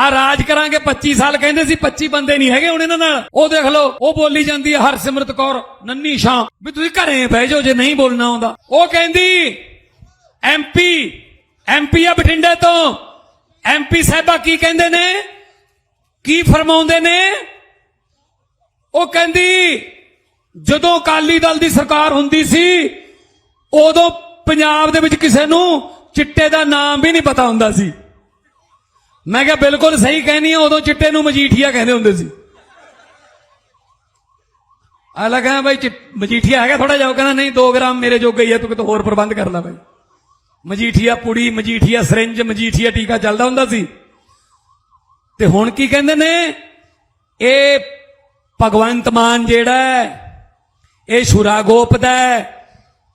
ਆ ਰਾਜ ਕਰਾਂਗੇ 25 ਸਾਲ ਕਹਿੰਦੇ ਸੀ 25 ਬੰਦੇ ਨਹੀਂ ਹੈਗੇ ਹੁਣ ਇਹਨਾਂ ਨਾਲ। ਉਹ ਦੇਖ ਲਓ, ਉਹ ਬੋਲੀ ਜਾਂਦੀ ਹੈ ਹਰਸਿਮਰਤ ਕੌਰ, ਨੰਨੀ ਸ਼ਾਂ ਵੀ ਤੁਸੀਂ ਘਰੇ ਬਹਿ ਜਾਓ, ਜੇ ਨਹੀਂ ਬੋਲਣਾ ਆਉਂਦਾ। ਉਹ ਕਹਿੰਦੀ ਐਮਪੀ ਐਮਪੀ ਆ ਬਠਿੰਡੇ ਤੋਂ। ਐਮਪੀ ਸਾਹਿਬਾ ਕੀ ਕਹਿੰਦੇ ਨੇ? ਕੀ ਫਰਮਾਉਂਦੇ ਨੇ? ਉਹ ਕਹਿੰਦੀ, ਜਦੋਂ ਅਕਾਲੀ ਦਲ ਦੀ ਸਰਕਾਰ ਹੁੰਦੀ ਸੀ, ਉਦੋਂ ਪੰਜਾਬ ਦੇ ਵਿੱਚ ਕਿਸੇ ਨੂੰ ਚਿੱਟੇ ਦਾ ਨਾਮ ਵੀ ਨਹੀਂ ਪਤਾ ਹੁੰਦਾ ਸੀ। ਮੈਂ ਕਿਹਾ ਬਿਲਕੁਲ ਸਹੀ ਕਹਿਨੀ ਆ, ਉਦੋਂ ਚਿੱਟੇ ਨੂੰ ਮਜੀਠੀਆ ਕਹਿੰਦੇ ਹੁੰਦੇ ਸੀ। ਆ ਲਗਾ ਭਾਈ ਮਜੀਠੀਆ ਹੈਗਾ ਥੋੜਾ ਜਿਹਾ ਕਹਿੰਦਾ, ਨਹੀਂ 2 ਗ੍ਰਾਮ ਮੇਰੇ ਜੋਗਾ ਹੀ ਹੈ ਤੂੰ ਕਿਤੇ ਹੋਰ ਪ੍ਰਬੰਧ ਕਰ ਲੈ ਭਾਈ ਮਜੀਠੀਆ ਪੁੜੀ, ਮਜੀਠੀਆ ਸਰਿੰਜ, ਮਜੀਠੀਆ ਟੀਕਾ ਚੱਲਦਾ ਹੁੰਦਾ ਸੀ। ਤੇ ਹੁਣ ਕੀ ਕਹਿੰਦੇ ਨੇ? ਇਹ ਭਗਵੰਤ ਮਾਨ ਜਿਹੜਾ ਇਹ ਸ਼ੁਰਾ ਗੋਪਦਾ ਹੈ,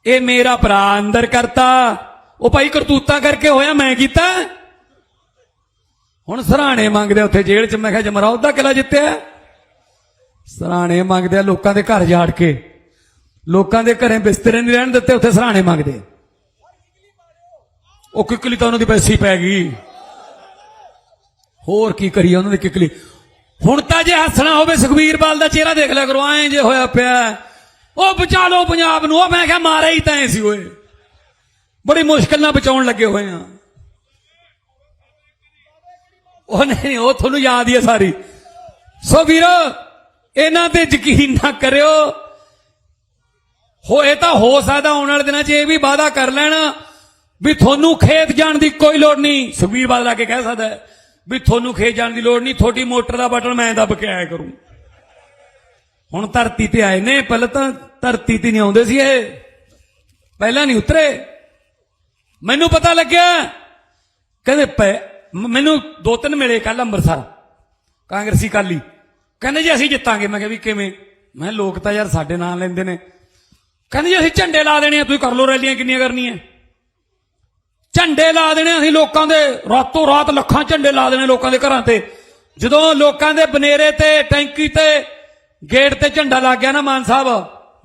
ਇਹ ਮੇਰਾ ਭਰਾ ਅੰਦਰ ਕਰਤਾ। ਉਹ ਭਾਈ ਕਰਤੂਤਾ ਕਰਕੇ ਹੋਇਆ, ਮੈਂ ਕੀਤਾ। ਹੁਣ ਸਰਾਣੇ ਮੰਗਦੇ ਉੱਥੇ ਜੇਲ੍ਹ 'ਚ। ਮੈਂ ਕਿਹਾ ਜਮਰਾਉਦ ਦਾ ਕਿਲਾ ਜਿੱਤਿਆ ਸਰਾਣੇ ਮੰਗਦੇ ਆ ਲੋਕਾਂ ਦੇ ਘਰ ਜਾੜ ਕੇ। ਲੋਕਾਂ ਦੇ ਘਰੇ ਬਿਸਤਰੇ ਨਹੀਂ ਰਹਿਣ ਦਿੱਤੇ, ਉੱਥੇ ਸਰਾਣੇ ਮੰਗਦੇ ਉਹ ਕਿਕਲੀ ਤਾਂ ਉਹਨਾਂ ਦੀ ਪੈਸੀ ਪੈ ਗਈ। ਹੋਰ ਕੀ ਕਰੀਏ, ਉਹਨਾਂ ਦੀ ਕਿਕਲੀ। ਹੁਣ ਤਾਂ ਜੇ ਹੱਸਣਾ ਹੋਵੇ ਸੁਖਬੀਰ ਬਾਲ ਦਾ ਚਿਹਰਾ ਦੇਖ ਲਿਆ ਕਰੋ, ਐਂ ਜੇ ਹੋਇਆ ਪਿਆ ਉਹ ਬਚਾ ਲਓ ਪੰਜਾਬ ਨੂੰ, ਉਹ ਮੈਂ ਕਿਹਾ ਮਾਰੇ ਹੀ ਤਾਂ ਐ ਸੀ, ਓਏ। ਬੜੀ ਮੁਸ਼ਕਲ ਨਾਲ ਬਚਾਉਣ ਲੱਗੇ ਹੋਏ ਆ। ਉਹ ਨਹੀਂ, ਉਹ ਤੁਹਾਨੂੰ ਯਾਦ ਹੀ ਹੈ ਸਾਰੀ। ਸੋ ਵੀਰੋ, ਇਹਨਾਂ ਤੇ ਯਕੀਨ ਨਾ ਕਰਿਓ। ਹੋਏ ਤਾਂ ਹੋ ਸਕਦਾ ਆਉਣ ਵਾਲੇ ਦਿਨਾਂ 'ਚ ਇਹ ਵੀ ਵਾਅਦਾ ਕਰ ਲੈਣਾ ਵੀ ਤੁਹਾਨੂੰ ਖੇਤ ਜਾਣ ਦੀ ਕੋਈ ਲੋੜ ਨਹੀਂ। ਸੁਖਬੀਰ ਬਾਦਲ ਆ ਕੇ ਕਹਿ ਸਕਦਾ ਵੀ ਤੁਹਾਨੂੰ ਖੇਤ ਜਾਣ ਦੀ ਲੋੜ ਨਹੀਂ, ਤੁਹਾਡੀ ਮੋਟਰ ਦਾ ਬਟਨ ਮੈਂ ਦੱਬ ਕੇ ਆਇਆ ਕਰੂੰ। ਹੁਣ ਧਰਤੀ ਤੇ ਆਏ ਨੇ, ਪਹਿਲਾਂ ਤਾਂ ਧਰਤੀ ਤੇ ਨਹੀਂ ਆਉਂਦੇ ਸੀ ਇਹ। ਪਹਿਲਾਂ ਨਹੀਂ ਉਤਰੇ। ਮੈਨੂੰ ਪਤਾ ਲੱਗਿਆ, ਕਹਿੰਦੇ ਪੈ- ਮੈਨੂੰ ਦੋ ਤਿੰਨ ਮਿਲੇ ਕੱਲ ਅੰਮ੍ਰਿਤਸਰ। ਕਾਂਗਰਸੀ ਕਾਲੀ ਕਹਿੰਦੇ ਜੀ ਅਸੀਂ ਜਿੱਤਾਂਗੇ। ਮੈਂ ਕਿਹਾ ਵੀ ਕਿਵੇਂ? ਮੈਂ ਕਿਹਾ ਲੋਕ ਤਾਂ ਯਾਰ ਸਾਡੇ ਨਾਂ ਲੈਂਦੇ ਨੇ। ਕਹਿੰਦੇ ਜੀ ਅਸੀਂ ਝੰਡੇ ਲਾ ਦੇਣੇ ਆ, ਤੁਸੀਂ ਕਰ ਲਓ ਰੈਲੀਆਂ ਕਿੰਨੀਆਂ ਕਰਨੀਆਂ। ਝੰਡੇ ਲਾ ਦੇਣੇ ਅਸੀਂ ਲੋਕਾਂ ਦੇ। ਰਾਤੋਂ ਰਾਤ ਲੱਖਾਂ ਝੰਡੇ ਲਾ ਦੇਣੇ ਲੋਕਾਂ ਦੇ ਘਰਾਂ ਤੇ। ਜਦੋਂ ਲੋਕਾਂ ਦੇ ਬਨੇਰੇ ਤੇ, ਟੈਂਕੀ ਤੇ, ਗੇਟ ਤੇ ਝੰਡਾ ਲੱਗ ਗਿਆ ਨਾ ਮਾਨ ਸਾਹਿਬ,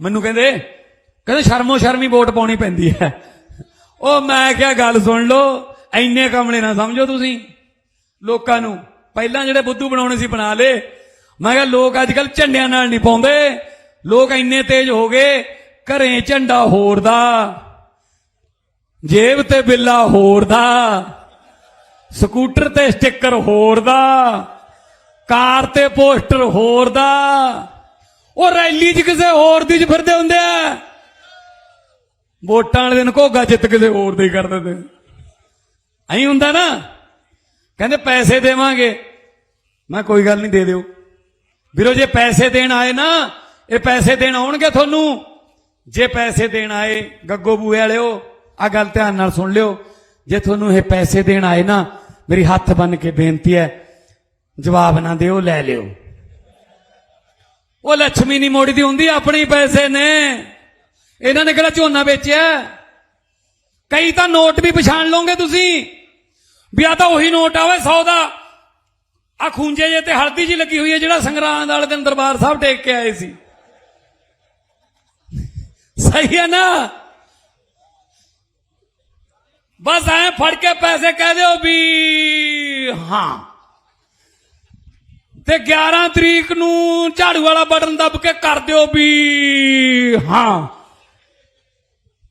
ਮੈਨੂੰ ਕਹਿੰਦੇ ਕਹਿੰਦੇ ਸ਼ਰਮੋ ਸ਼ਰਮੀ ਵੋਟ ਪਾਉਣੀ ਪੈਂਦੀ ਹੈ। ਉਹ ਮੈਂ ਕਿਹਾ, ਗੱਲ ਸੁਣ ਲਓ ਐਨੇ ਕਮਲੇ ਨਾ ਸਮਝੋ ਤੁਸੀਂ। ਲੋਕਾਂ ਨੂੰ। ਪਹਿਲਾਂ ਜਿਹੜੇ ਬੁੱਧੂ ਬਣਾਉਣੇ ਸੀ ਬਣਾ ਲੇ ਮੈਂ ਕਿਹਾ ਲੋਕ ਅੱਜ ਕੱਲ ਝੰਡਿਆਂ ਨਾਲ ਨਹੀਂ ਪਾਉਂਦੇ। ਲੋਕ ਇੰਨੇ ਤੇਜ਼ ਹੋ ਗਏ, ਘਰੇ ਝੰਡਾ ਹੋਰ ਦਾ ਜੇਬ ਤੇ ਬਿੱਲਾ ਹੋਰ ਦਾ ਸਕੂਟਰ ਤੇ ਸਟicker ਹੋਰ ਦਾ ਕਾਰ ਤੇ ਪੋਸਟਰ ਹੋਰ ਦਾ ਉਹ ਰੈਲੀ 'ਚ ਕਿਸੇ ਹੋਰ ਦੀ 'ਚ ਫਿਰਦੇ ਹੁੰਦੇ ਆ। ਵੋਟਾਂ ਵਾਲੇ ਦਿਨ ਘੋਗਾ ਜਿੱਤ ਕਿਸੇ ਹੋਰ ਦੇ ਕਰ ਦਿੰਦੇ ਐਂ ਹੁੰਦਾ ਨਾ। ਕਹਿੰਦੇ ਪੈਸੇ ਦੇਵਾਂਗੇ। ਮੈਂ ਕੋਈ ਗੱਲ ਨਹੀਂ ਦੇ ਦਿਓ। ਵੀਰੋ, ਜੇ ਪੈਸੇ ਦੇਣ ਆਏ ਨਾ, ਇਹ ਪੈਸੇ ਦੇਣ ਆਉਣਗੇ ਤੁਹਾਨੂੰ। ਜੇ ਪੈਸੇ ਦੇਣ ਆਏ, ਗੱਗੋ ਬੂਏ ਵਾਲਿਓ ਆ ਗੱਲ ਧਿਆਨ ਨਾਲ ਸੁਣ ਲਿਓ। ਜੇ ਤੁਹਾਨੂੰ ਇਹ ਪੈਸੇ ਦੇਣ ਆਏ ਨਾ, ਮੇਰੀ ਹੱਥ ਬੰਨ ਕੇ ਬੇਨਤੀ ਹੈ, ਜਵਾਬ ਨਾ ਦਿਓ, ਲੈ ਲਿਓ। ਉਹ ਲక్ష్ਮੀ ਨਹੀਂ ਮੋੜੀ ਦੀ ਹੁੰਦੀ ਆਪਣੇ ਪੈਸੇ ਨੇ। ਇਹਨਾਂ ਨੇ ਕਿਹੜਾ ਝੋਨਾ ਵੇਚਿਆ? ਕਈ ਤਾਂ ਨੋਟ ਵੀ ਪਛਾਣ ਲਓਗੇ ਤੁਸੀਂ। ਵੀ ਆ ਤਾਂ ਉਹੀ ਨੋਟ ਆ ਓਏ 100 ਦਾ। ਆ ਖੂੰਜੇ ਜੇ ਤੇ ਹਲਦੀ ਜੀ ਲੱਗੀ ਹੋਈ ਹੈ, ਜਿਹੜਾ ਸੰਗਰਾਂਦ ਵਾਲੇ ਦਿਨ ਦਰਬਾਰ ਸਾਹਿਬ ਟੇਕ ਕੇ ਆਏ ਸੀ। ਸਹੀ ਹੈ ਨਾ? ਬਸ ਐ ਫੜ ਕੇ ਪੈਸੇ ਕਹਿ ਦਿਓ ਵੀ ਹਾਂ। ਤੇ 11 ਤਰੀਕ ਨੂੰ ਝਾੜੂ ਵਾਲਾ ਬਟਨ ਦੱਬ ਕੇ ਕਰ ਦਿਓ ਵੀ ਹਾਂ।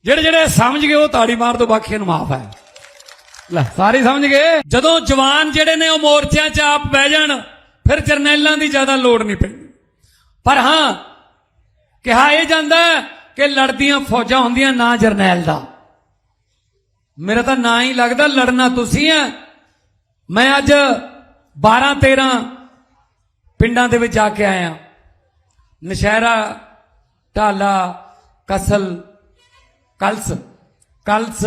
ਜਿਹੜੇ ਜਿਹੜੇ ਸਮਝ ਗਏ ਉਹ ਤਾੜੀ ਮਾਰ ਦੋ ਬਾਕੀਆਂ ਨੂੰ ਮਾਫ ਹੈ। ਲੈ, ਸਾਰੇ ਸਮਝ ਗਏ? ਜਦੋਂ ਜਵਾਨ ਜਿਹੜੇ ਨੇ ਉਹ ਮੋਰਚਿਆਂ 'ਚ ਆਪ ਬਹਿ ਜਾਣ, ਫਿਰ ਜਰਨੈਲਾਂ ਦੀ ਜ਼ਿਆਦਾ ਲੋੜ ਨਹੀਂ ਪੈਂਦੀ। ਪਰ ਹਾਂ, ਕਿਹਾ ਇਹ ਜਾਂਦਾ ਕਿ ਲੜਦੀਆਂ ਫੌਜਾਂ ਹੁੰਦੀਆਂ ਨਾ ਜਰਨੈਲ ਦਾ। ਮੇਰਾ ਤਾਂ ਨਾਂ ਹੀ ਲੱਗਦਾ ਲੜਨਾ ਤੁਸੀਂ ਆ ਮੈਂ ਅੱਜ 12 13 ਪਿੰਡਾਂ ਦੇ ਵਿੱਚ ਜਾ ਕੇ ਆਇਆ ਨਸ਼ਹਿਰਾ, ਢਾਲਾ, ਕਸਲ, ਕਲਸ ਕਲਸ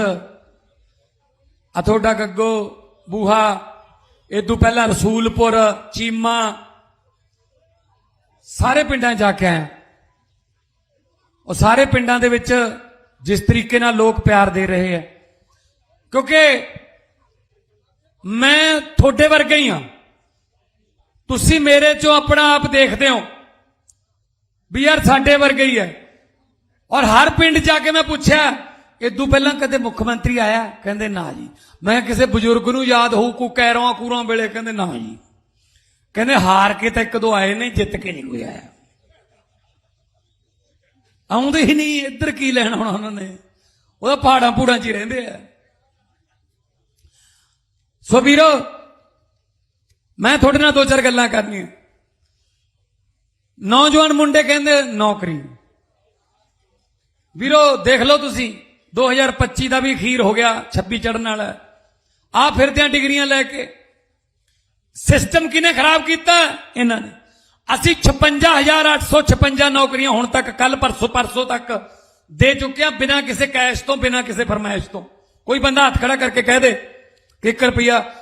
ਆ ਤੁਹਾਡਾ ਗੱਗੋ, ਬੂਹਾ, ਇਹ ਤੋਂ ਪਹਿਲਾਂ ਰਸੂਲਪੁਰ, ਚੀਮਾ, ਸਾਰੇ ਪਿੰਡਾਂ ਜਾ ਕੇ ਆਇਆ। ਉਹ ਸਾਰੇ ਪਿੰਡਾਂ ਦੇ ਵਿੱਚ ਜਿਸ ਤਰੀਕੇ ਨਾਲ ਲੋਕ ਪਿਆਰ ਦੇ ਰਹੇ ਆ। ਕਿਉਂਕਿ ਮੈਂ ਤੁਹਾਡੇ ਵਰਗਾ ਹੀ ਹਾਂ ਤੁਸੀਂ ਮੇਰੇ ਚੋਂ ਆਪਣਾ ਆਪ ਦੇਖਦੇ ਹੋ ਵੀ ਯਾਰ ਸਾਡੇ ਵਰਗਾ ਹੀ ਹੈ ਔਰ ਹਰ ਪਿੰਡ ਜਾ ਕੇ ਮੈਂ ਪੁੱਛਿਆ ਇਦੋਂ ਪਹਿਲਾਂ ਕਦੇ ਮੁੱਖ ਮੰਤਰੀ ਆਇਆ, ਕਹਿੰਦੇ ਨਾ ਜੀ। ਮੈਂ ਕਿਸੇ ਬਜ਼ੁਰਗ ਨੂੰ ਯਾਦ ਹੋਊ, ਕੋ ਕੈਰਵਾਂ ਕੂਰਾਂ ਵੇਲੇ ਕਹਿੰਦੇ ਨਾ ਜੀ। ਕਹਿੰਦੇ ਹਾਰ ਕੇ ਤਾਂ ਇੱਕ ਦੋ ਆਏ ਨੇ, ਜਿੱਤ ਕੇ ਨਹੀਂ ਕੋਈ ਆਇਆ। ਆਉਂਦੇ ਹੀ ਨਹੀਂ, ਇੱਧਰ ਕੀ ਲੈਣ ਆਉਣਾ ਉਹਨਾਂ ਨੇ? ਉਹਦਾ ਪਹਾੜਾਂ ਪੂੜਾਂ 'ਚ ਹੀ ਰਹਿੰਦੇ ਆ। ਸੋ ਵੀਰੋ, ਮੈਂ ਤੁਹਾਡੇ ਨਾਲ ਦੋ ਚਾਰ ਗੱਲਾਂ ਕਰਨੀਆਂ। ਨੌਜਵਾਨ ਮੁੰਡੇ ਕਹਿੰਦੇ, ਨੌਕਰੀ। ਵੀਰੋ, ਦੇਖ ਲਓ ਤੁਸੀਂ। 2025 ਦਾ ਵੀ ਅਖੀਰ ਹੋ ਗਿਆ 26 ਚੜਨ ਵਾਲਾ। ਆ ਫਿਰਦਿਆਂ ਡਿਗਰੀਆਂ ਲੈ ਕੇ। ਸਿਸਟਮ ਕਿਨੇ ਖਰਾਬ ਕੀਤਾ? ਇਹਨਾਂ ਨੇ। ਅਸੀਂ 56856 ਨੌਕਰੀਆਂ ਹੁਣ ਤੱਕ ਕੱਲ ਪਰਸੋਂ ਪਰਸੋਂ ਤੱਕ ਦੇ ਚੁੱਕੇ ਆ ਬਿਨਾਂ ਕਿਸੇ ਕੈਸ਼ ਤੋਂ, ਬਿਨਾਂ ਕਿਸੇ ਫਰਮਾਇਸ਼ ਤੋਂ। ਕੋਈ ਬੰਦਾ ਹੱਥ ਖੜਾ ਕਰਕੇ ਕਹਿ ਦੇ ਕਿ 1 ਰੁਪਿਆ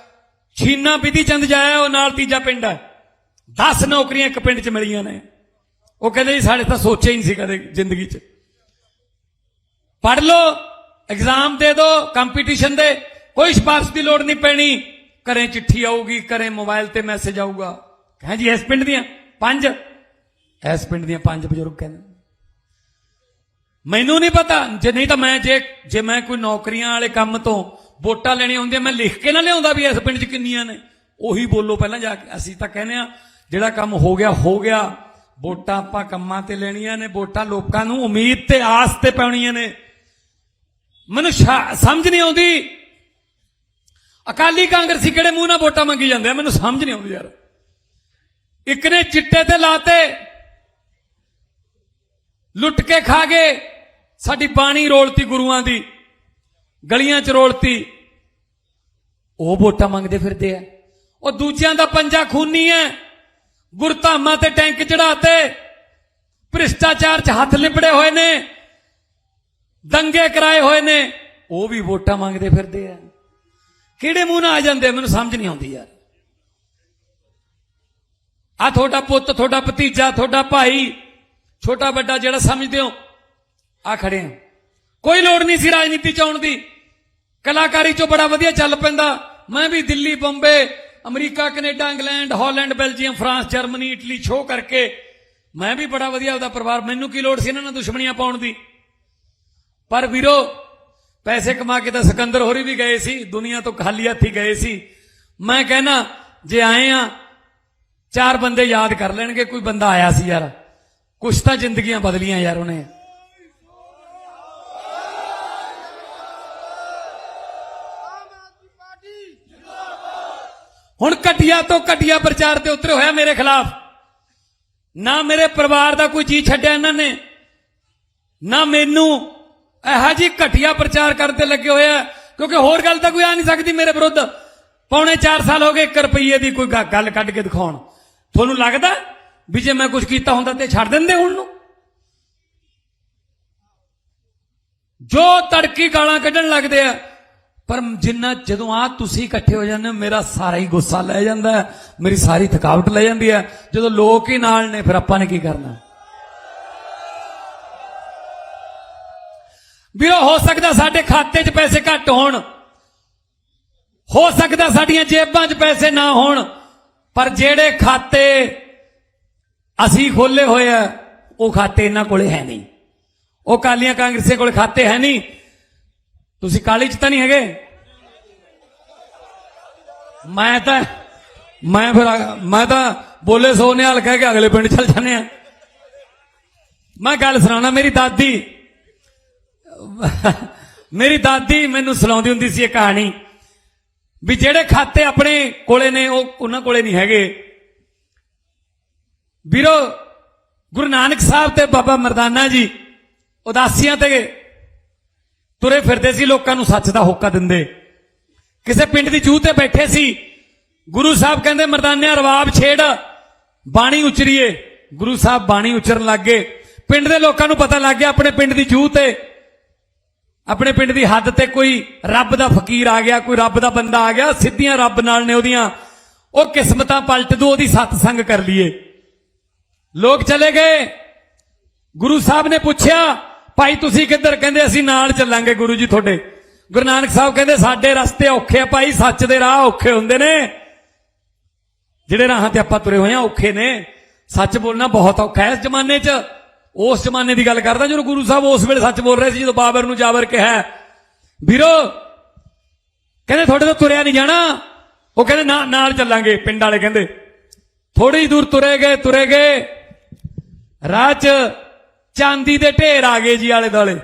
ਛੀਨਾ ਵਿਧੀ ਚੰਦ ਜਾਇਆ, ਉਹ ਨਾਲ ਤੀਜਾ ਪਿੰਡ ਹੈ। 10 ਨੌਕਰੀਆਂ ਇੱਕ ਪਿੰਡ 'ਚ ਮਿਲੀਆਂ ਨੇ। ਉਹ ਕਹਿੰਦੇ ਜੀ, ਸਾਡੇ ਤਾਂ ਸੋਚਿਆ ਹੀ ਨਹੀਂ ਸੀ ਕਦੇ ਜ਼ਿੰਦਗੀ 'ਚ। ਪੜ ਲਓ ਐਗਜ਼ਾਮ ਦੇ ਦਿਓ ਕੰਪੀਟੀਸ਼ਨ ਦੇ। ਕੋਈ ਸਿਫਾਰਸ਼ ਦੀ ਲੋੜ ਨਹੀਂ ਪੈਣੀ। ਘਰੇ ਚਿੱਠੀ ਆਊਗੀ, ਘਰੇ ਮੋਬਾਈਲ ਤੇ ਮੈਸੇਜ ਆਊਗਾ। ਕਹਾਂ ਜੀ, ਇਸ ਪਿੰਡ ਦੀਆਂ ਪੰਜ? ਇਸ ਪਿੰਡ ਦੀਆਂ ਪੰਜ ਬਜ਼ੁਰਗ ਕਹਿੰਦੇ ਮੈਨੂੰ ਨਹੀਂ ਪਤਾ। ਜੇ ਨਹੀਂ ਤਾਂ ਮੈਂ ਜੇ ਜੇ ਮੈਂ ਕੋਈ ਨੌਕਰੀਆਂ ਵਾਲੇ ਕੰਮ ਤੋਂ ਵੋਟਾਂ ਲੈਣੀਆਂ ਹੁੰਦੀਆਂ, ਮੈਂ ਲਿਖ ਕੇ ਨਾ ਲਿਆਉਂਦਾ ਵੀ ਇਸ ਪਿੰਡ 'ਚ ਕਿੰਨੀਆਂ ਨੇ। ਉਹੀ ਬੋਲੋ ਪਹਿਲਾਂ ਜਾ ਕੇ। ਅਸੀਂ ਤਾਂ ਕਹਿੰਦੇ ਆ ਜਿਹੜਾ ਕੰਮ ਹੋ ਗਿਆ ਹੋ ਗਿਆ। ਵੋਟਾਂ ਆਪਾਂ ਕੰਮਾਂ ਤੇ ਲੈਣੀਆਂ ਨੇ, ਵੋਟਾਂ ਲੋਕਾਂ ਨੂੰ ਉਮੀਦ ਤੇ ਆਸ ਤੇ ਪਾਉਣੀਆਂ ਨੇ। ਮੈਨੂੰ ਸ਼ਾ- ਸਮਝ ਨਹੀਂ ਆਉਂਦੀ। ਅਕਾਲੀ ਕਾਂਗਰਸੀ ਕਿਹੜੇ ਮੂੰਹ ਨਾਲ ਵੋਟਾਂ ਮੰਗੀ ਜਾਂਦੇ ਆ? ਮੈਨੂੰ ਸਮਝ ਨਹੀਂ ਆਉਂਦੀ ਯਾਰ। ਇੱਕ ਨੇ ਚਿੱਟੇ ਤੇ ਲਾਤੇ, ਲੁੱਟ ਕੇ ਖਾ ਗਏ। ਸਾਡੀ ਬਾਣੀ ਰੋਲਤੀ ਗੁਰੂਆਂ ਦੀ, ਗਲੀਆਂ 'ਚ ਰੋਲਤੀ। ਉਹ ਵੋਟਾਂ ਮੰਗਦੇ ਫਿਰਦੇ ਆ। ਉਹ ਦੂਜਿਆਂ ਦਾ ਪੰਜਾ ਖੂਨੀ ਹੈ ਗੁਰਧਾਮਾਂ ਤੇ ਟੈਂਕ ਚੜਾਤੇ ਭ੍ਰਿਸ਼ਟਾਚਾਰ 'ਚ ਹੱਥ ਲਿਪੜੇ ਹੋਏ ਨੇ। ਦੰਗੇ ਕਰਾਏ ਹੋਏ ਨੇ, ਉਹ ਵੀ ਵੋਟਾਂ ਮੰਗਦੇ ਫਿਰਦੇ ਆ। ਕਿਹੜੇ ਮੂੰਹ ਨਾਲ ਆ ਜਾਂਦੇ ਮੈਨੂੰ ਸਮਝ ਨਹੀਂ ਆਉਂਦੀ ਯਾਰ। ਆ ਤੁਹਾਡਾ ਪੁੱਤ, ਤੁਹਾਡਾ ਭਤੀਜਾ, ਤੁਹਾਡਾ ਭਾਈ, ਛੋਟਾ ਵੱਡਾ ਜਿਹੜਾ ਸਮਝਦੇ ਹੋ ਆ ਖੜੇ ਆ। ਕੋਈ ਲੋੜ ਨਹੀਂ ਸੀ ਰਾਜਨੀਤੀ ਚ ਆਉਣ ਦੀ। ਕਲਾਕਾਰੀ ਚੋਂ ਬੜਾ ਵਧੀਆ ਚੱਲ ਪੈਂਦਾ। ਮੈਂ ਵੀ Delhi, Bombay, America, Canada, England, Holland, Belgium, France, Germany, Italy, show ਕਰਕੇ ਮੈਂ ਵੀ ਬੜਾ ਵਧੀਆ ਉਹਦਾ ਪਰਿਵਾਰ। ਮੈਨੂੰ ਕੀ ਲੋੜ ਸੀ ਇਹਨਾਂ ਨਾਲ ਦੁਸ਼ਮਣੀਆਂ ਪਾਉਣ ਦੀ? ਪਰ ਵੀਰੋ, ਪੈਸੇ ਕਮਾ ਕੇ ਤਾਂ ਸਿਕੰਦਰ ਹੋਰੀ ਵੀ ਗਏ ਸੀ, ਦੁਨੀਆ ਤੋਂ ਖਾਲੀ ਹੱਥੀ ਗਏ ਸੀ। ਮੈਂ ਕਹਿਣਾ, ਜੇ ਆਏ ਆ, ਚਾਰ ਬੰਦੇ ਯਾਦ ਕਰ ਲੈਣਗੇ, ਕੋਈ ਬੰਦਾ ਆਇਆ ਸੀ ਯਾਰ। ਕੁਛ ਤਾਂ ਜ਼ਿੰਦਗੀਆਂ ਬਦਲੀਆਂ ਯਾਰ ਉਹਨੇ। ਹੁਣ ਘਟਿਆ ਤੋਂ ਘਟਿਆ ਪ੍ਰਚਾਰ ਤੇ ਉਤਰੇ ਹੋਇਆ ਮੇਰੇ ਖਿਲਾਫ। ਨਾ ਮੇਰੇ ਪਰਿਵਾਰ ਦਾ ਕੋਈ ਜੀ ਛੱਡਿਆ ਇਹਨਾਂ ਨੇ, ਨਾ ਮੈਨੂੰ ਇਹੋ ਜੀ ਘਟੀਆ ਪ੍ਰਚਾਰ ਕਰਨ ਤੇ ਲੱਗੇ ਹੋਏ ਆ, ਕਿਉਂਕਿ ਹੋਰ ਗੱਲ ਤਾਂ ਕੋਈ ਆ ਨਹੀਂ ਸਕਦੀ ਮੇਰੇ ਵਿਰੁੱਧ। ਪੌਣੇ 4 ਸਾਲ ਹੋ ਗਏ 1 ਰੁਪਈਏ ਦੀ ਕੋਈ ਗ- ਗੱਲ ਕੱਢ ਕੇ ਦਿਖਾਉਣ। ਤੁਹਾਨੂੰ ਲੱਗਦਾ ਵੀ ਜੇ ਮੈਂ ਕੁਝ ਕੀਤਾ ਹੁੰਦਾ ਤੇ ਛੱਡ ਦਿੰਦੇ ਹੁਣ ਨੂੰ? ਜੋ ਤੜਕੀ ਗਾਲਾਂ ਕੱਢਣ ਲੱਗਦੇ ਆ, ਪਰ ਜਿੰਨਾ ਜਦੋਂ ਆ ਤੁਸੀਂ ਇਕੱਠੇ ਹੋ ਜਾਂਦੇ ਹੋ, ਮੇਰਾ ਸਾਰਾ ਹੀ ਗੁੱਸਾ ਲੈ ਜਾਂਦਾ ਮੇਰੀ ਸਾਰੀ ਥਕਾਵਟ ਲੈ ਜਾਂਦੀ ਹੈ। ਜਦੋਂ ਲੋਕ ਹੀ ਨਾਲ ਨੇ, ਫਿਰ ਆਪਾਂ ਨੇ ਕੀ ਕਰਨਾ? ਵੀਰੋ ਹੋ ਸਕਦਾ ਸਾਡੇ ਖਾਤੇ 'ਚ ਪੈਸੇ ਘੱਟ ਹੋਣ। ਹੋ ਸਕਦਾ ਸਾਡੀਆਂ ਜੇਬਾਂ 'ਚ ਪੈਸੇ ਨਾ ਹੋਣ, ਪਰ ਜਿਹੜੇ ਖਾਤੇ ਅਸੀਂ ਖੋਲੇ ਹੋਏ ਆ, ਉਹ ਖਾਤੇ ਇਹਨਾਂ ਕੋਲੇ ਹੈ ਨਹੀਂ। ਉਹ ਕਾਲੀਆਂ ਕਾਂਗਰਸੀਆਂ ਕੋਲੇ ਖਾਤੇ ਹੈ ਨਹੀਂ। ਤੁਸੀਂ ਕਾਲੀ 'ਚ ਤਾਂ ਨਹੀਂ ਹੈਗੇ? ਮੈਂ ਤਾਂ, ਮੈਂ ਫਿਰ ਮੈਂ ਤਾਂ ਬੋਲੇ ਸੋਨੇ ਹਾਲ ਕਹਿ ਕੇ ਅਗਲੇ ਪਿੰਡ ਚੱਲ ਜਾਂਦੇ ਆ। ਮੈਂ ਗੱਲ ਸੁਣਾਉਣਾ ਮੇਰੀ ਦਾਦੀ। ਮੇਰੀ ਦਾਦੀ ਮੈਨੂੰ ਸੁਣਾਉਂਦੀ ਹੁੰਦੀ ਸੀ ਇਹ ਕਹਾਣੀ ਵੀ ਜਿਹੜੇ ਖਾਤੇ ਆਪਣੇ ਕੋਲੇ ਨੇ, ਉਹ ਉਹਨਾਂ ਕੋਲੇ ਨਹੀਂ ਹੈਗੇ। ਵੀਰੋ, ਗੁਰੂ ਨਾਨਕ ਸਾਹਿਬ ਤੇ ਬਾਬਾ ਮਰਦਾਨਾ ਜੀ ਉਦਾਸੀਆਂ ਤੇ ਤੁਰੇ ਫਿਰਦੇ ਸੀ, ਲੋਕਾਂ ਨੂੰ ਸੱਚ ਦਾ ਹੋਕਾ ਦਿੰਦੇ। ਕਿਸੇ ਪਿੰਡ ਦੀ ਜੂਹ ਤੇ ਬੈਠੇ ਸੀ, ਗੁਰੂ ਸਾਹਿਬ ਕਹਿੰਦੇ, ਮਰਦਾਨਿਆਂ, ਰਵਾਬ ਛੇੜ, ਬਾਣੀ ਉਚਰੀਏ। ਗੁਰੂ ਸਾਹਿਬ ਬਾਣੀ ਉਚਰਨ ਲੱਗ ਗਏ। ਪਿੰਡ ਦੇ ਲੋਕਾਂ ਨੂੰ ਪਤਾ ਲੱਗ ਗਿਆ, ਆਪਣੇ ਪਿੰਡ ਦੀ ਜੂਹ ਤੇ ਆਪਣੇ ਪਿੰਡ ਦੀ ਹੱਦ ਤੇ ਕੋਈ ਰੱਬ ਦਾ ਫਕੀਰ ਆ ਗਿਆ, ਕੋਈ ਰੱਬ ਦਾ ਬੰਦਾ ਆ ਗਿਆ, ਸਿੱਧੀਆਂ ਰੱਬ ਨਾਲ ਨੇ ਉਹਦੀਆਂ, ਉਹ ਕਿਸਮਤਾਂ ਪਲਟ ਦੂ, ਉਹਦੀ ਸਤਸੰਗ ਕਰ ਲਈਏ। ਲੋਕ ਚਲੇ ਗਏ। ਗੁਰੂ ਸਾਹਿਬ ਨੇ ਪੁੱਛਿਆ, ਭਾਈ, ਤੁਸੀਂ ਕਿੱਧਰ? ਕਹਿੰਦੇ, ਅਸੀਂ ਨਾਲ ਚੱਲਾਂਗੇ ਗੁਰੂ ਜੀ ਤੁਹਾਡੇ। ਗੁਰੂ ਨਾਨਕ ਸਾਹਿਬ ਕਹਿੰਦੇ, ਸਾਡੇ ਰਸਤੇ ਔਖੇ ਆ ਭਾਈ, ਸੱਚ ਦੇ ਰਾਹ ਔਖੇ ਹੁੰਦੇ ਨੇ। ਜਿਹੜੇ ਰਾਹਾਂ ਤੇ ਆਪਾਂ ਤੁਰੇ ਹੋਏ ਆ, ਔਖੇ ਨੇ। ਸੱਚ ਬੋਲਣਾ ਬਹੁਤ ਔਖਾ ਹੈ ਇਸ ਜ਼ਮਾਨੇ 'ਚ। ਉਸ ਜ਼ਮਾਨੇ ਦੀ ਗੱਲ ਕਰਦਾ ਜਦੋਂ ਗੁਰੂ ਸਾਹਿਬ ਉਸ ਵੇਲੇ ਸੱਚ ਬੋਲ ਰਹੇ ਸੀ, ਜਦੋਂ ਬਾਬਰ ਨੂੰ ਜਾਬਰ ਕਿਹਾ, ਵੀਰੋ, ਕਹਿੰਦੇ ਤੁਹਾਡੇ ਤੋਂ ਤੁਰਿਆ ਨਹੀਂ ਜਾਣਾ। ਉਹ ਕਹਿੰਦੇ, ਨਾ, ਨਾਲ ਚੱਲਾਂਗੇ। ਪਿੰਡ ਵਾਲੇ ਕਹਿੰਦੇ ਥੋੜੀ ਦੂਰ ਤੁਰੇ ਗਏ ਤੁਰੇ ਗਏ। ਰਾਹ 'ਚ ਚਾਂਦੀ ਦੇ ਢੇਰ ਆ ਗਏ ਜੀ ਆਲੇ ਦਾਲੇ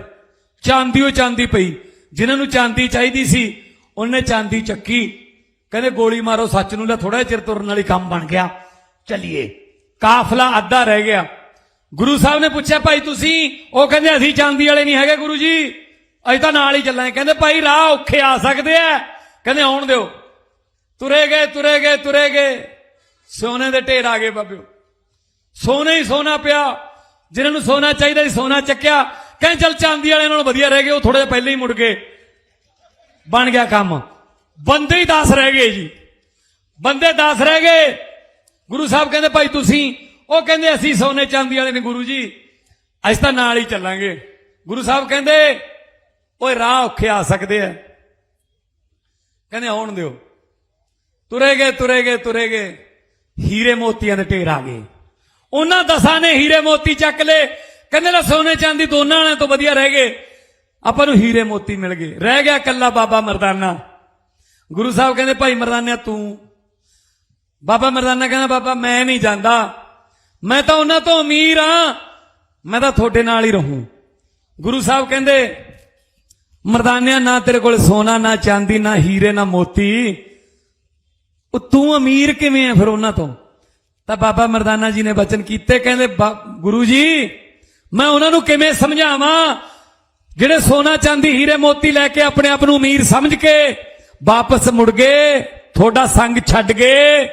ਚਾਂਦੀ ਉਹ ਚਾਂਦੀ ਪਈ। ਜਿਨ੍ਹਾਂ ਨੂੰ ਚਾਂਦੀ ਚਾਹੀਦੀ ਸੀ, ਉਹਨੇ ਚਾਂਦੀ ਚੱਕੀ। ਕਹਿੰਦੇ, ਗੋਲੀ ਮਾਰੋ, ਸੱਚ ਨੂੰ ਲੈ ਥੋੜਾ ਚਿਰ ਤੁਰਨ ਵਾਲੀ ਕੰਮ ਬਣ ਗਿਆ। ਚੱਲੀਏ। ਕਾਫਲਾ ਅੱਧਾ ਰਹਿ ਗਿਆ। ਗੁਰੂ ਸਾਹਿਬ ਨੇ ਪੁੱਛਿਆ, ਭਾਈ ਤੁਸੀਂ? ਉਹ ਕਹਿੰਦੇ, ਅਸੀਂ ਚਾਂਦੀ ਵਾਲੇ ਨਹੀਂ ਹੈਗੇ ਗੁਰੂ ਜੀ। ਅਸੀਂ ਤਾਂ ਨਾਲ ਹੀ ਚੱਲਾਂਗੇ। ਕਹਿੰਦੇ, ਭਾਈ, ਰਾਹ ਔਖੇ ਆ ਸਕਦੇ ਆ। ਕਹਿੰਦੇ, ਆਉਣ ਦਿਓ। ਤੁਰੇ ਗਏ ਤੁਰੇ ਗਏ ਤੁਰੇ ਗਏ। ਸੋਨੇ ਦੇ ਢੇਰ ਆ ਗਏ ਬਾਬਿਓ। ਸੋਨੇ ਹੀ ਸੋਨਾ ਪਿਆ। ਜਿਹਨਾਂ ਨੂੰ ਸੋਨਾ ਚਾਹੀਦਾ ਸੀ, ਸੋਨਾ ਚੱਕਿਆ। ਕਹਿੰਦੇ, ਚਲ ਚਾਂਦੀ ਵਾਲੇ ਨਾਲੋਂ ਵਧੀਆ ਰਹਿ ਗਏ। ਉਹ ਥੋੜੇ ਪਹਿਲੇ ਹੀ ਮੁੜ ਗਏ। ਬਣ ਗਿਆ ਕੰਮ। ਬੰਦੇ ਹੀ 10 ਰਹਿ ਗਏ ਜੀ। ਬੰਦੇ 10 ਰਹਿ ਗਏ। ਗੁਰੂ ਸਾਹਿਬ ਕਹਿੰਦੇ, ਭਾਈ ਤੁਸੀਂ ਉਹ ਕਹਿੰਦੇ, ਅਸੀਂ ਸੋਨੇ ਚਾਂਦੀ ਵਾਲੇ ਨੇ ਗੁਰੂ ਜੀ, ਅਸੀਂ ਤਾਂ ਨਾਲ ਹੀ ਚੱਲਾਂਗੇ। ਗੁਰੂ ਸਾਹਿਬ ਕਹਿੰਦੇ, ਓਏ ਰਾਹ ਔਖੇ ਆ ਸਕਦੇ ਆ। ਕਹਿੰਦੇ, ਆਉਣ ਦਿਓ। ਤੁਰੇ ਗਏ ਤੁਰੇ ਗਏ ਤੁਰੇ ਗਏ। ਹੀਰੇ ਮੋਤੀਆਂ ਦੇ ਢੇਰ ਆ ਗਏ। ਉਹਨਾਂ ਦਸਾਂ ਨੇ ਹੀਰੇ ਮੋਤੀ ਚੱਕ ਲਏ। ਕਹਿੰਦੇ ਨਾ ਸੋਨੇ ਚਾਂਦੀ ਦੋਨਾਂ ਵਾਲਿਆਂ ਤੋਂ ਵਧੀਆ ਰਹਿ ਗਏ। ਆਪਾਂ ਨੂੰ ਹੀਰੇ ਮੋਤੀ ਮਿਲ ਗਏ। ਰਹਿ ਗਿਆ ਕੱਲਾ ਬਾਬਾ ਮਰਦਾਨਾ। ਗੁਰੂ ਸਾਹਿਬ ਕਹਿੰਦੇ, ਭਾਈ ਮਰਦਾਨਿਆ, ਤੂੰ ਬਾਬਾ ਮਰਦਾਨਾ ਕਹਿੰਦਾ, ਬਾਬਾ, ਮੈਂ ਨਹੀਂ ਜਾਂਦਾ। ਮੈਂ ਤਾਂ ਉਹਨਾਂ ਤੋਂ ਅਮੀਰ ਆ ਮੈਂ ਤਾਂ ਤੁਹਾਡੇ ਨਾਲ ਹੀ ਰਹੂੰ। ਗੁਰੂ ਸਾਹਿਬ ਕਹਿੰਦੇ, ਮਰਦਾਨਿਆ, ਨਾ ਤੇਰੇ ਕੋਲ ਸੋਨਾ, ਨਾ ਚਾਂਦੀ, ਨਾ ਹੀਰੇ, ਨਾ ਮੋਤੀ। ਉਹ ਤੂੰ ਅਮੀਰ ਕਿਵੇਂ ਆ ਫਿਰ ਉਹਨਾਂ ਤੋਂ? ਤਾਂ ਬਾਬਾ ਮਰਦਾਨਾ ਜੀ ਨੇ ਬਚਨ ਕੀਤੇ, ਕਹਿੰਦੇ, ਬਾ- ਗੁਰੂ ਜੀ, ਮੈਂ ਉਹਨਾਂ ਨੂੰ ਕਿਵੇਂ ਸਮਝਾਵਾਂ? ਜਿਹੜੇ ਸੋਨਾ, ਚਾਂਦੀ, ਹੀਰੇ, ਮੋਤੀ ਲੈ ਕੇ ਆਪਣੇ ਆਪ ਨੂੰ ਅਮੀਰ ਸਮਝ ਕੇ ਵਾਪਸ ਮੁੜ ਗਏ, ਤੁਹਾਡਾ ਸੰਗ ਛੱਡ ਗਏ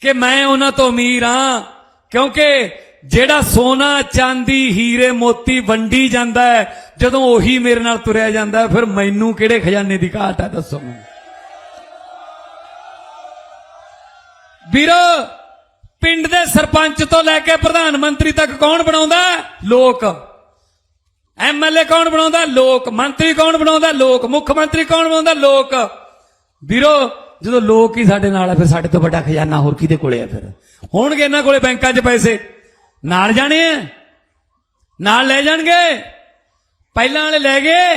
ਕਿ ਮੈਂ ਉਹਨਾਂ ਤੋਂ ਅਮੀਰ ਹਾਂ। ਕਿਉਂਕਿ ਜਿਹੜਾ ਸੋਨਾ ਚਾਂਦੀ ਹੀਰੇ ਮੋਤੀ ਵੰਡੀ ਜਾਂਦਾ ਹੈ, ਜਦੋਂ ਉਹੀ ਮੇਰੇ ਨਾਲ ਤੁਰਿਆ ਜਾਂਦਾ ਫਿਰ ਮੈਨੂੰ ਕਿਹੜੇ ਖਜ਼ਾਨੇ ਦੀ ਘਾਟ ਹੈ ਦੱਸੋ ਮੈਨੂੰ? ਵੀਰੋ, ਪਿੰਡ ਦੇ ਸਰਪੰਚ ਤੋਂ ਲੈ ਕੇ ਪ੍ਰਧਾਨ ਮੰਤਰੀ ਤੱਕ ਕੌਣ ਬਣਾਉਂਦਾ? ਹੈ? ਲੋਕ ਐਮਐਲਏ ਕੌਣ ਬਣਾਉਂਦਾ? ਲੋਕ। ਮੰਤਰੀ ਕੌਣ ਬਣਾਉਂਦਾ? ਲੋਕ। ਮੁੱਖ ਮੰਤਰੀ ਕੌਣ ਬਣਾਉਂਦਾ? ਲੋਕ। ਵੀਰੋ, ਜਦੋਂ ਲੋਕ ਹੀ ਸਾਡੇ ਨਾਲ ਹੈ ਫਿਰ ਸਾਡੇ ਤੋਂ ਵੱਡਾ ਖਜ਼ਾਨਾ ਹੋਰ ਕਿਹਦੇ ਕੋਲੇ ਹੈ ਫਿਰ? ਹੋਣਗੇ ਇਹਨਾਂ ਕੋਲੇ ਬੈਂਕਾਂ 'ਚ ਪੈਸੇ। ਨਾਲ ਜਾਣੇ ਆ? ਨਾਲ ਲੈ ਜਾਣਗੇ? ਪਹਿਲਾਂ ਵਾਲੇ ਲੈ ਗਏ?